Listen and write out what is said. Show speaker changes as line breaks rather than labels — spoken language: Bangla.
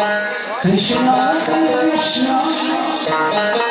Krishna Krishna